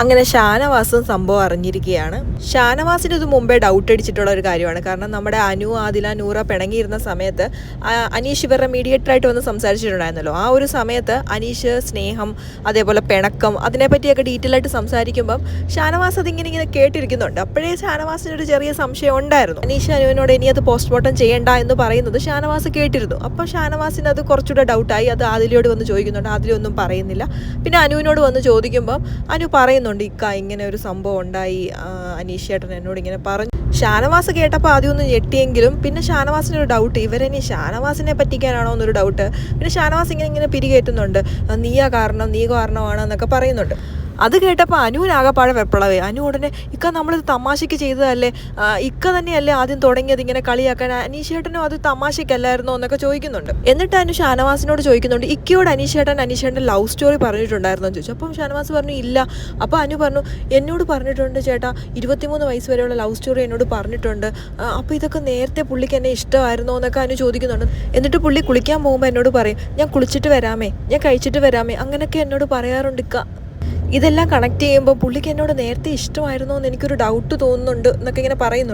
അങ്ങനെ ഷാനവാസും സംഭവം അറിഞ്ഞിരിക്കുകയാണ്. ഷാനവാസിന് ഇത് മുമ്പേ ഡൗട്ട് അടിച്ചിട്ടുള്ള ഒരു കാര്യമാണ്. കാരണം നമ്മുടെ അനു ആദില നൂറ പിണങ്ങിയിരുന്ന സമയത്ത് അനീഷ് ഇവരുടെ മീഡിയേറ്റർ ആയിട്ട് വന്ന് സംസാരിച്ചിട്ടുണ്ടായിരുന്നല്ലോ. ആ ഒരു സമയത്ത് അനീഷ് സ്നേഹം അതേപോലെ പിണക്കം അതിനെപ്പറ്റിയൊക്കെ ഡീറ്റെയിൽ ആയിട്ട് സംസാരിക്കുമ്പം ഷാനവാസ് അതിങ്ങനെ ഇങ്ങനെ കേട്ടിരിക്കുന്നുണ്ട്. അപ്പോഴേ ഷാനവാസിന് ഒരു ചെറിയ സംശയം ഉണ്ടായിരുന്നു. അനീഷ് അനുവിനോട് ഇനി അത് പോസ്റ്റ്മോർട്ടം ചെയ്യേണ്ട എന്ന് പറയുന്നത് ഷാനവാസ് കേട്ടിരുന്നു. അപ്പോൾ ഷാനവാസിന് അത് കുറച്ചുകൂടെ ഡൗട്ടായി അത് ആദിലയോട് വന്ന് ചോദിക്കുന്നുണ്ട്. ആദിലൊന്നും പറയുന്നില്ല. പിന്നെ അനുവിനോട് വന്ന് ചോദിക്കുമ്പം അനു പറയുന്നുണ്ട് ഇക്ക ഇങ്ങനെ ഒരു സംഭവം ഉണ്ടായി. അനീഷേട്ടൻ എന്നോട് ഇങ്ങനെ പറഞ്ഞു. ഷാനവാസ് കേട്ടപ്പോൾ ആദ്യം ഒന്ന് ഞെട്ടിയെങ്കിലും പിന്നെ ഷാനവാസിന് ഒരു ഡൗട്ട് ഇവരെനി ഷാനവാസിനെ പറ്റിക്കാനാണോ എന്നൊരു ഡൗട്ട് പിന്നെ ഷാനവാസ് ഇങ്ങനെ ഇങ്ങനെ പിരികേറ്റുന്നുണ്ട് "ആ, നീയാ കാരണം നീ കാരണമാണ് എന്നൊക്കെ പറയുന്നുണ്ട്. അത് കേട്ടപ്പോൾ അനുവിനാകെപ്പാടെ വെപ്പളവേ അനു ഉടനെ ഇക്ക നമ്മളിത് തമാശയ്ക്ക് ചെയ്തതല്ലേ? ഇക്ക തന്നെയല്ലേ ആദ്യം തുടങ്ങിയത് ഇങ്ങനെ കളിയാക്കാൻ? അനീഷേട്ടനും അത് തമാശയ്ക്കല്ലായിരുന്നോ എന്നൊക്കെ ചോദിക്കുന്നുണ്ട്. എന്നിട്ട് അനു ഷാനവാസിനോട് ചോദിക്കുന്നുണ്ട് ഇക്കയോട് അനീഷേട്ടൻ അനീഷേട്ടൻ ലവ് സ്റ്റോറി പറഞ്ഞിട്ടുണ്ടായിരുന്നോ? ചോദിച്ചു. അപ്പം ഷാനവാസ് പറഞ്ഞു ഇല്ല. അപ്പോൾ അനു പറഞ്ഞു എന്നോട് പറഞ്ഞിട്ടുണ്ട് ചേട്ടാ ഇരുപത്തിമൂന്ന് വയസ്സ് വരെയുള്ള ലവ് സ്റ്റോറി എന്നോട് പറഞ്ഞിട്ടുണ്ട്. അപ്പോൾ ഇതൊക്കെ നേരത്തെ പുള്ളിക്ക് എന്നെ ഇഷ്ടമായിരുന്നോ? എന്നൊക്കെ അനു ചോദിക്കുന്നുണ്ട്. എന്നിട്ട് പുള്ളി കുളിക്കാൻ പോകുമ്പോൾ എന്നോട് പറയും ഞാൻ കുളിച്ചിട്ട് വരാമേ ഞാൻ കഴിച്ചിട്ട് വരാമേ അങ്ങനെയൊക്കെ എന്നോട് പറയാറുണ്ട് ഇക്ക. ഇതെല്ലാം കണക്ട് ചെയ്യുമ്പോൾ പുള്ളിക്ക് എന്നോട് നേരത്തെ ഇഷ്ടമായിരുന്നോ എന്ന് എനിക്കൊരു ഡൗട്ട് തോന്നുന്നുണ്ട് എന്നൊക്കെ ഇങ്ങനെ പറയുന്നുണ്ട്.